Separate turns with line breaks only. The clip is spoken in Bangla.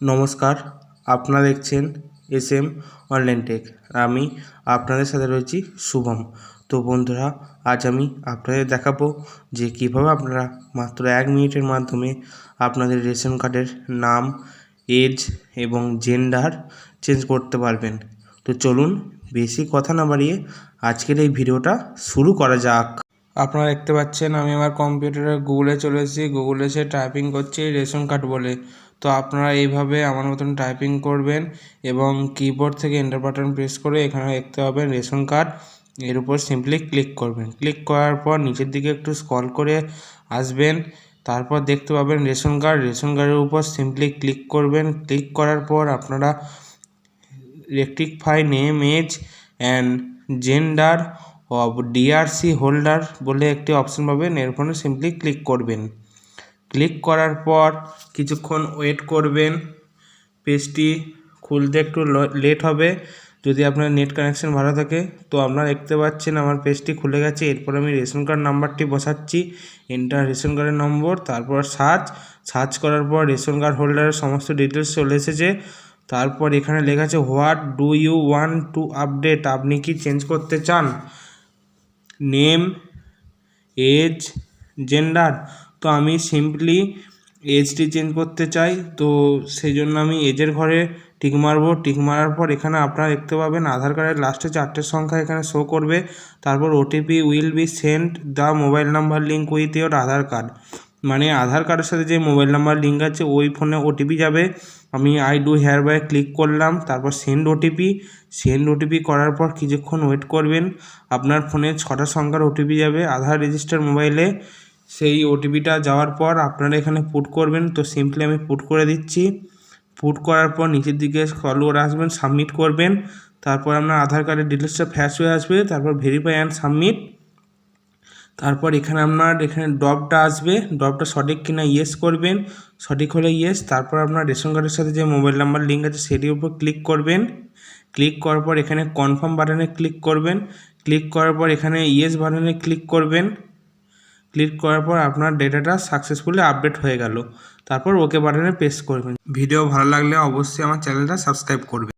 নমস্কার, আপনারা দেখছেন এস এম অনলাইন টেক। আমি আপনাদের সাথে রয়েছি শুভম। তো বন্ধুরা, আজ আমি আপনাদের দেখাবো যে কীভাবে আপনারা মাত্র এক মিনিটের মাধ্যমে আপনাদের রেশন কার্ডের নাম, এজ এবং জেন্ডার চেঞ্জ করতে পারবেন। তো চলুন, বেশি কথা না বাড়িয়ে আজকের এই ভিডিওটা শুরু করা যাক। আপনারা দেখতে পাচ্ছেন, আমি আমার কম্পিউটারে গুগলে চলে এসেছি। গুগলে এসে টাইপিং করছি রেশন কার্ড বলে। তো আপনারা এইভাবে আমার মতন টাইপিং করবেন এবং কিবোর্ড থেকে এন্টার বাটন প্রেস করে এখানে দেখতে পাবেন রেশন কার্ড এর উপর সিম্পলি ক্লিক করবেন। ক্লিক করার পর নিচের দিকে একটু স্ক্রল করে আসবেন। তারপর দেখতে পাবেন রেশন কার্ড রেশন কার্ডের উপর সিম্পলি ক্লিক করবেন। ক্লিক করার পর আপনারা rectify name age and gender of DRC holder বলে একটি অপশন পাবেন। এর ফোনে সিম্পলি ক্লিক করবেন। ক্লিক করার পর কিছুক্ষণ ওয়েট করবেন। পেজটি খুলতে একটু লেট হবে। যদি আপনার নেট কানেকশন ভালো থাকে, তো আপনারা দেখতে পাচ্ছেন আমার পেজটি খুলে গেছে। এরপর আমি রেশন কার্ড নাম্বারটি বসাচ্ছি। এন্টার রেশন কার্ডের নম্বর, তারপর সার্চ সার্চ করার পর রেশন কার্ড হোল্ডারের সমস্ত ডিটেলস চলে এসেছে। তারপর এখানে লেখা আছে what do you want to update আপনি কি চেঞ্জ করতে চান? নেম এজ জেন্ডার তো আমি সিম্পলি এজটি চেঞ্জ করতে চাই। তো সেই জন্য আমি এজের ঘরে টিক মারবো। টিক মারার পর এখানে আপনারা দেখতে পাবেন আধার কার্ডের লাস্টে চারটে সংখ্যা এখানে শো করবে। তারপর OTP will be sent the mobile number link with your Aadhaar card. মানে আধার কার্ডের সাথে যে মোবাইল নাম্বার লিঙ্ক আছে, ওই ফোনে ওটিপি যাবে। আমি I do hereby click করলাম। তারপর সেন্ড ওটিপি সেন্ড ওটিপি করার পর কিছুক্ষণ ওয়েট করবেন। আপনার ফোনে ছটা সংখ্যার ওটিপি যাবে। আধার রেজিস্টার মোবাইলে সেই ওটিপিটা যাওয়ার পর আপনারা এখানে পুট করবেন। তো সিম্পলি আমি পুট করে দিচ্ছি। পুট করার পর নিচের দিকে স্ক্রল করে আসবেন সাবমিট করবেন। তারপর আপনার আধার কার্ডের ডিটেলসটা ফ্ল্যাশ হয়ে আসবে। তারপর ভেরিফাই অ্যান্ড সাবমিট তারপর এখানে আপনার এখানে ড্রপটা আসবে। ড্রপটা সঠিক কিনা ইয়েস করবেন। সঠিক হলে ইয়েস তারপর আপনার রেশন কার্ডের সাথে যে মোবাইল নাম্বার লিঙ্ক আছে, সেটির উপর ক্লিক করবেন। ক্লিক করার পর এখানে কনফার্ম বাটনে ক্লিক করবেন। ক্লিক করার পর এখানে ইয়েস বাটনে ক্লিক করবেন। ক্লিক করার পর আপনার ডেটাটা সাকসেসফুলি আপডেট হয়ে গেল। তারপর ওকে বাটনে প্রেস করবেন ভিডিও ভালো লাগলে অবশ্যই আমার চ্যানেলটা সাবস্ক্রাইব করবেন।